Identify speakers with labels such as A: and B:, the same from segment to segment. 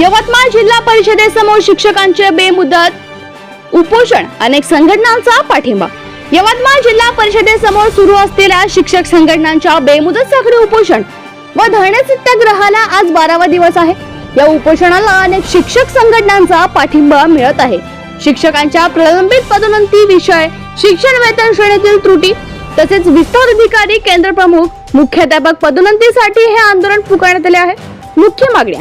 A: यवतमाळ जिल्हा परिषदेसमोर शिक्षकांचे बेमुदत उपोषण अनेक संघटनांचा पाठिंबा. यवतमाळ जिल्हा परिषदेसमोर सुरू असलेल्या शिक्षक संघटनांच्या बेमुदत साखळी उपोषण व धरणे सत्याग्रहाला आज बारावा दिवस आहे. या उपोषणाला अनेक शिक्षक संघटनांचा पाठिंबा मिळत आहे. शिक्षकांच्या प्रलंबित पदोन्नती विषय शिक्षण वेतन श्रेणीतील त्रुटी तसेच विस्तार अधिकारी केंद्र प्रमुख मुख्याध्यापक पदोन्नतीसाठी हे आंदोलन पुकारण्यात आले आहे. मुख्य मागण्या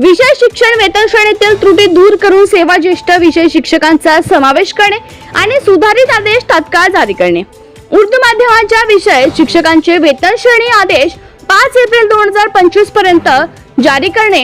A: विषय शिक्षण वेतन श्रेणीतील त्रुटी दूर करून सेवा ज्येष्ठ विषय शिक्षकांचा समावेश करणे आणि सुधारित आदेश तात्काळ जारी करणे. उर्दू माध्यमाच्या विषय शिक्षकांचे वेतन श्रेणी आदेश पाच एप्रिल दोन हजार पंचवीसपर्यंत जारी करणे.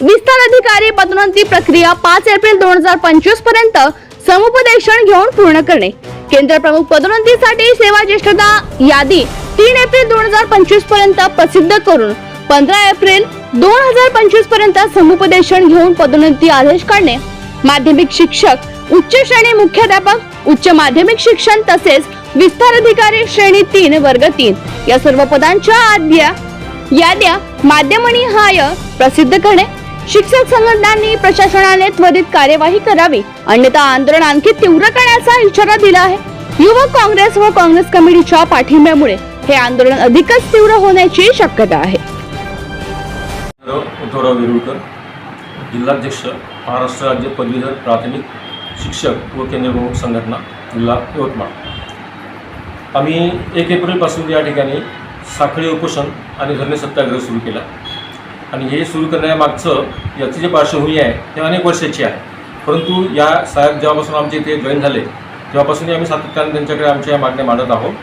A: विस्तार अधिकारी पदोन्नती प्रक्रिया पाच एप्रिल दोन हजार पंचवीसपर्यंत समुपदेशन घेऊन पूर्ण करणे. केंद्र प्रमुख पदोन्नतीसाठी सेवा ज्येष्ठता यादी तीन एप्रिल दोन हजार पंचवीसपर्यंत प्रसिद्ध करून पंधरा एप्रिल दोन हजार पंचवीसपर्यंत समुपदेशन घेऊन पदोन्नती आदेश काढणे. माध्यमिक शिक्षक उच्च श्रेणी मुख्याध्यापक उच्च माध्यमिक शिक्षण तसेच विस्तार अधिकारी श्रेणी तीन वर्ग तीन या सर्व पदांच्या आद्या याद्या माध्यमनिहाय प्रसिद्ध करणे. शिक्षक संघटनांनी प्रशासनाने त्वरित कार्यवाही करावी. अन्यथा आंदोलन आणखी तीव्र करण्याचा इशारा दिला आहे. युवक काँग्रेस व काँग्रेस कमिटीच्या पाठिंब्यामुळे हे आंदोलन अधिकच तीव्र होण्याची शक्यता आहे.
B: उद्धवराव वेरुळकर जिल्हाध्यक्ष महाराष्ट्र राज्य पदवीधर प्राथमिक शिक्षक व केंद्रप्रमुख संघटना जिल्हा यवतमाळ. आम्ही एक एप्रिलपासून या ठिकाणी साखळी उपोषण आणि धरणे सत्याग्रह सुरू केला. आणि हे सुरू करण्यामागचं याची जी पार्श्वभूमी आहे ते अनेक वर्षाची आहे. परंतु या साहेब जेव्हापासून आमचे इथे जॉईन झाले तेव्हापासूनही आम्ही सातत्याने त्यांच्याकडे आमच्या या मागण्या मांडत आहोत.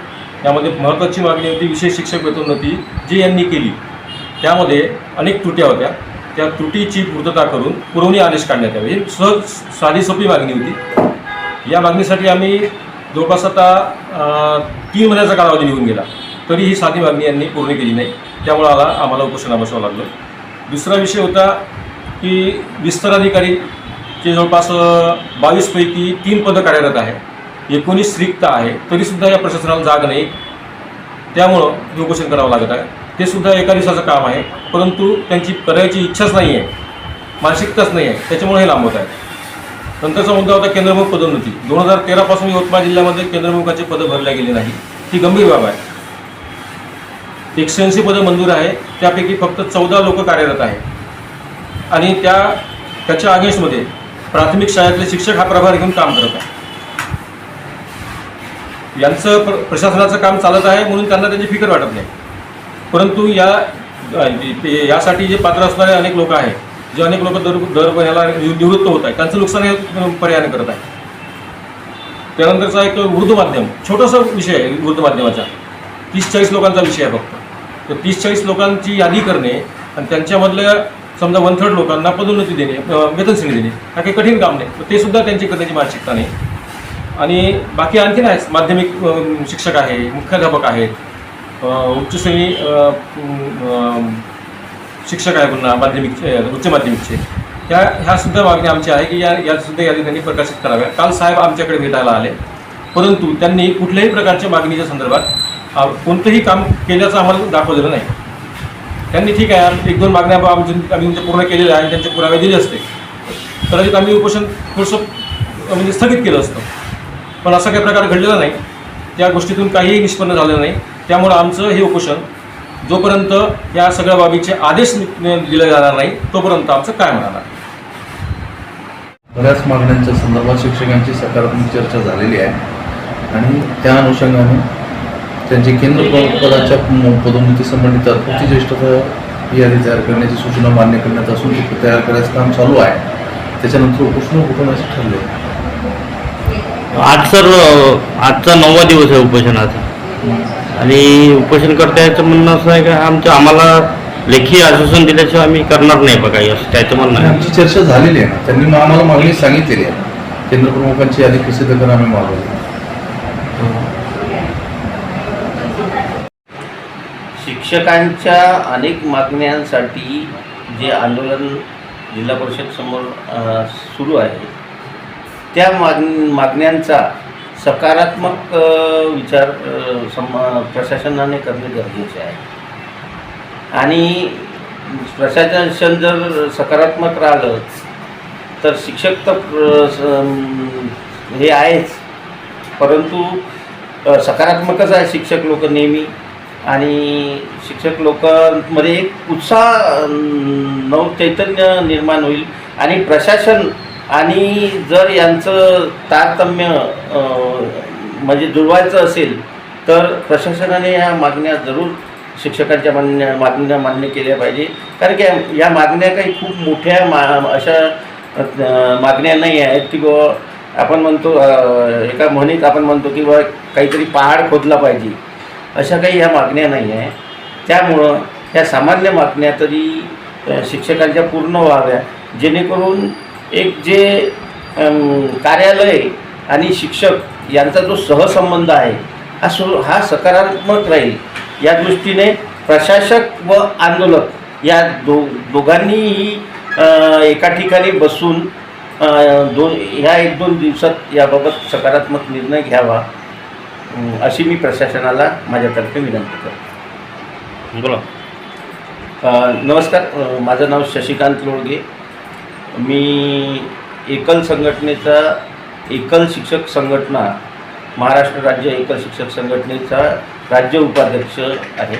B: त्यामध्ये महत्त्वाची मागणी होती विशेष शिक्षक वेतोन्नती जी यांनी केली त्यामध्ये अनेक त्रुट्या होत्या. त्या त्रुटीची पूर्तता करून पुरवणी आदेश काढण्यात यावे. ही सहज साधी सोपी मागणी होती. या मागणीसाठी आम्ही जवळपास आता तीन महिन्याचा कालावधी निघून गेला. तरी ही साधी मागणी यांनी पूर्ण केली नाही. त्यामुळे आला आम्हाला उपोषणा बसावं लागलं. दुसरा विषय होता की विस्तार अधिकारीचे जवळपास बावीसपैकी तीन पदं कार्यरत आहे. एकोणीस रिक्त आहे. तरीसुद्धा या प्रशासनाला जाग नाही. त्यामुळं हे उपोषण करावं लागत आहे. ते सुद्धा एका दिवसाचं काम आहे. परंतु त्यांची करायची इच्छाच नाही आहे मानसिकताच नाही आहे त्याच्यामुळे हे लांबवत आहे. नंतरचा मुद्दा होता केंद्रप्रमुख पदोन्नती. दोन हजार तेरापासून यवतमाळ जिल्ह्यामध्ये केंद्रप्रमुखाचे पदं भरल्या गेली नाही ती गंभीर बाब आहे. एकशे ऐंशी पदं मंजूर आहे. त्यापैकी फक्त चौदा लोक कार्यरत आहेत. आणि त्या त्याच्या अगेन्स्टमध्ये प्राथमिक शाळेतले शिक्षक हा प्रभार घेऊन काम करत आहे यांचं प्र प्रशासनाचं काम चालत आहे म्हणून त्यांना त्याची फिकर वाटत नाही. परंतु या ते- यासाठी जे पात्र असणारे अनेक लोक आहेत जे अनेक लोक दर दर महिन्याला निवृत्त होत आहेत त्यांचं नुकसान हे पर्यायाने करत आहे त्यानंतरचा एक वृद्ध माध्यम छोटासा विषय आहे वृद्धमाध्यमाचा माध्यमाचा. तीस चाळीस लोकांचा विषय आहे फक्त. तर तीस चाळीस लोकांची यादी करणे आणि त्यांच्यामधल्या समजा वन थर्ड लोकांना पदोन्नती देणे वेतनश्रेणी देणे हा काही कठीण काम नाही. तर ते सुद्धा त्यांची करण्याची मानसिकता नाही. आणि बाकी आणखीन आहेत माध्यमिक शिक्षक आहे मुख्याध्यापक आहेत उच्चश्रेणी उच्च श्रेणी शिक्षक आहे पुन्हा माध्यमिक उच्च माध्यमिकचे. ह्या ह्या सुद्धा मागण्या आमच्या आहे की या यासुद्धा यादी त्यांनी प्रकाशित कराव्या काल साहेब आमच्याकडे भेटायला आले. परंतु त्यांनी कुठल्याही प्रकारच्या मागणीच्या संदर्भात कोणतंही काम केल्याचं आम्हाला दाखवलेलं नाही. त्यांनी ठीक आहे एक दोन मागण्या आमच्या आम्ही तुमच्या पूर्ण केलेल्या आहे आणि त्यांचे पुरावे दिले असते. कदाचित आम्ही उपोषण थोडंसं म्हणजे स्थगित केलं असतं. पण असा काही प्रकार घडलेला नाही. त्या गोष्टीतून काहीही निष्पन्न झालेलं नाही. त्यामुळं आमचं हे उपोषण जोपर्यंत या सगळ्या बाबीचे आदेश दिले जाणार नाही तोपर्यंत आमचं काय राहणार
C: बऱ्याच मागण्यांच्या संदर्भात शिक्षकांची सकारात्मक चर्चा झालेली आहे. आणि त्या अनुषंगाने त्यांची केंद्र पदाच्या म- पदोन्नती संबंधित तात्पुरती ज्येष्ठता यादी तयार करण्याची सूचना मान्य करण्यात असून ती तयार करायचं काम चालू आहे. त्याच्यानंतर उपोषण उठवण्याचे ठरले
D: आज सर आजचा नववा दिवस आहे उपोषणाचा. आणि उपोषणकर्त्याचं म्हणणं असं आहे का आमचं आम्हाला लेखी आश्वासन दिल्याशिवाय आम्ही करणार नाही बघा असं त्याचं म्हणणं आहे.
C: आमची चर्चा झालेली आहे ना त्यांनी मग आम्हाला मागणी सांगितलेली आहे. केंद्र प्रमुखांची यादी प्रसिद्ध करून आम्ही मागवली
E: शिक्षकांच्या अनेक मागण्यांसाठी जे आंदोलन जिल्हा परिषद समोर सुरू आहे त्या माग मागण्यांचा सकारात्मक विचार सम प्रशासनाने करणे गरजेचे आहे. आणि प्रशासन जर सकारात्मक राहिलं तर शिक्षक तर हे आहेच. परंतु सकारात्मकच आहे शिक्षक लोक नेहमी. आणि शिक्षक लोकांमध्ये एक उत्साह नवचैतन्य निर्माण होईल. आणि प्रशासन आणि जर यांचं तारतम्य म्हणजे जुळवायचं असेल तर प्रशासनाने या मागण्या जरूर शिक्षकांच्या मान्य मागण्या मान्य केल्या पाहिजे. कारण की या मागण्या काही खूप मोठ्या मा अशा मागण्या नाही आहेत की बुवा आपण म्हणतो एका म्हणीत आपण म्हणतो की बुवा काहीतरी पहाड खोदला पाहिजे. अशा काही ह्या मागण्या नाही आहे त्यामुळं ह्या सामान्य मागण्या तरी शिक्षकांच्या पूर्ण व्हाव्या जेणेकरून एक जे कार्यालय आणि शिक्षक यांचा जो सहसंबंध आहे हा सु हा सकारात्मक राहील. या दृष्टीने प्रशासक व आंदोलक या दो दोघांनीही एका ठिकाणी बसून दोन ह्या एक दोन दिवसात याबाबत सकारात्मक निर्णय घ्यावा अशी मी प्रशासनाला माझ्यातर्फे विनंती करतो.
D: बोला.
E: नमस्कार माझं नाव शशिकांत लोळगे. मी एकल संघटनेचा एकल शिक्षक संघटना महाराष्ट्र राज्य एकल शिक्षक संघटनेचा राज्य उपाध्यक्ष आहे.